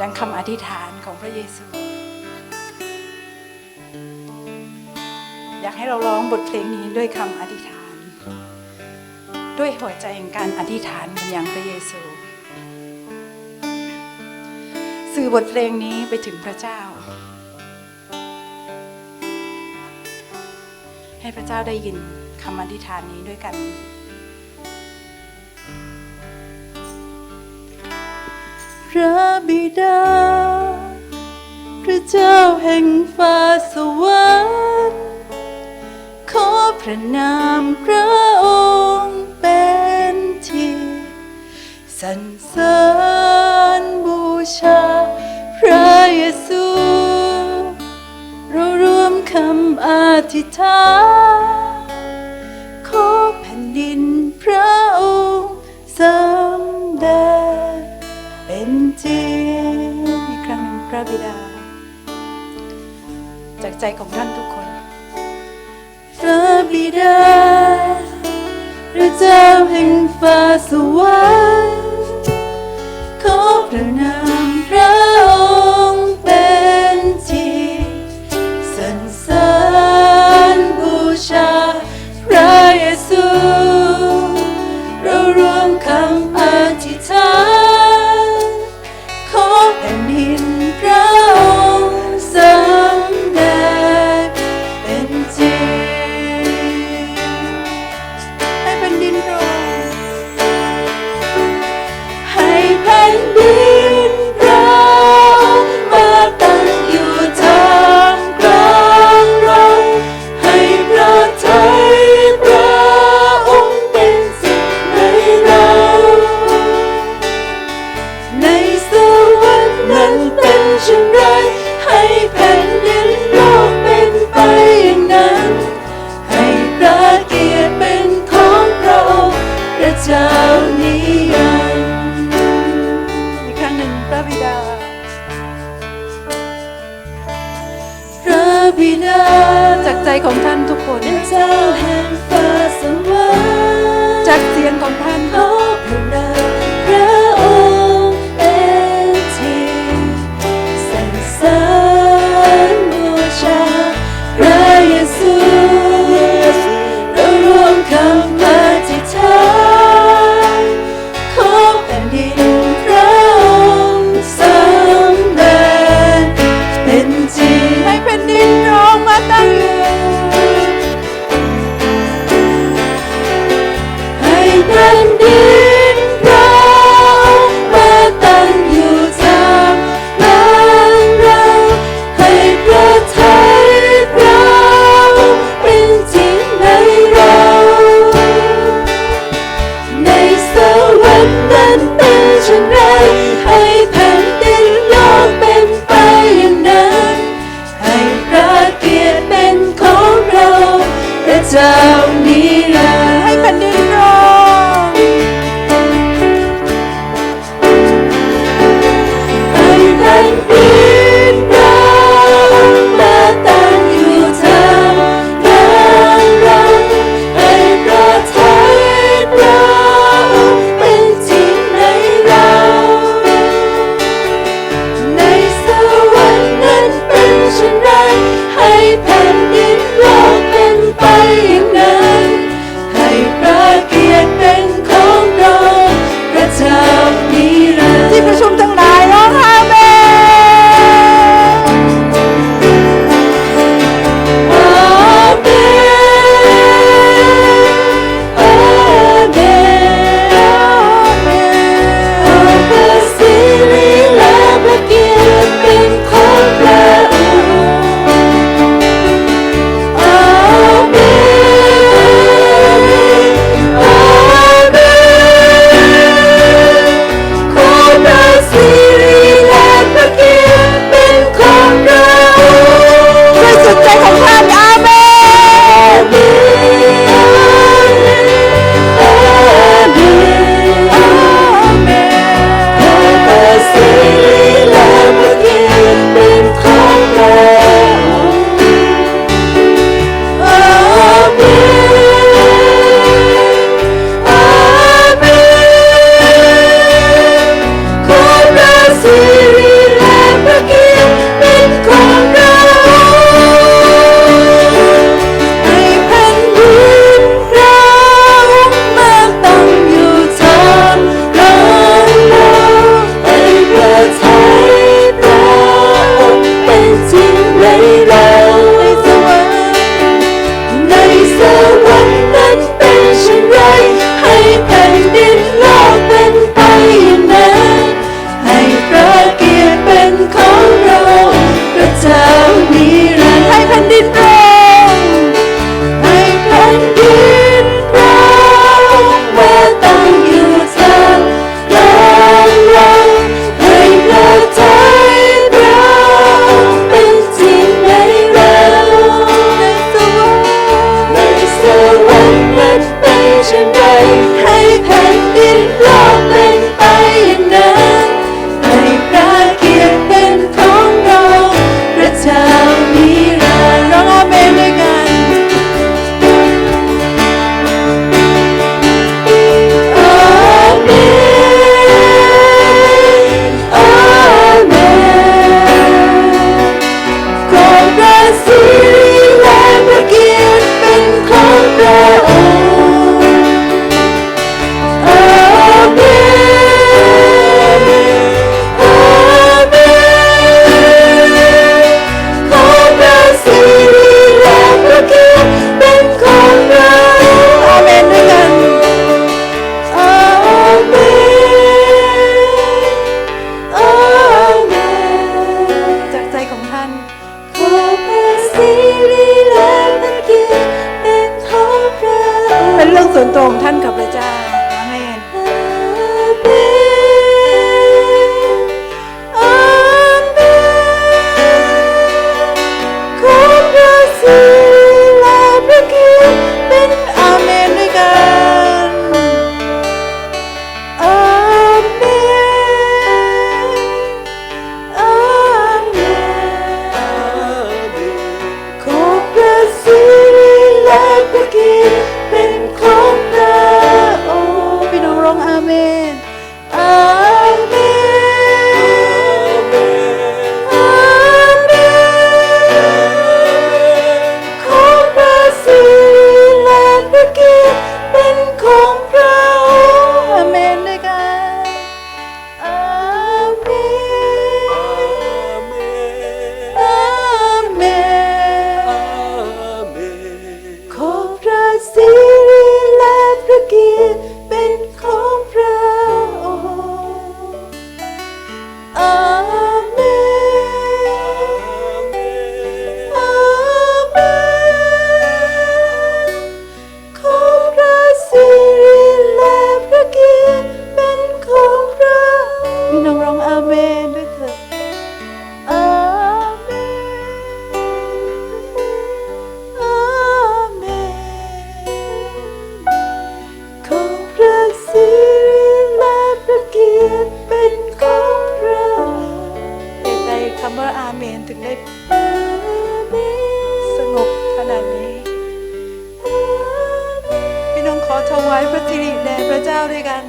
ดังคำอธิษฐานของพระเยซู อยากให้เราร้องบทเพลงนี้ด้วยคำอธิษฐาน ด้วยหัวใจแห่งการอธิษฐานบนยังพระเยซู สื่อบทเพลงนี้ไปถึงพระเจ้า ให้พระเจ้าได้ยินคำอธิษฐานนี้ด้วยกัน พระบิดา พระเจ้าแห่งฟ้าสวรรค์ขอพระนามพระองค์เป็นที่สรรเสริญบูชา พระเยซูเรารวมคำอธิษฐานขอแผ่นดินพระองค์สำ ระบิดา จากใจของท่านทุกคน พระบิดาพระเจ้าแห่งฟ้าสวรรค์ขอพระนามพระองค์เป็นที่สรรเสริญบูชา พระเยซู เรารวมคำอธิษฐาน เ bom porque สงบขนาดนี้ พี่น้องขอถวายพระสิริแด่พระเจ้าด้วยกัน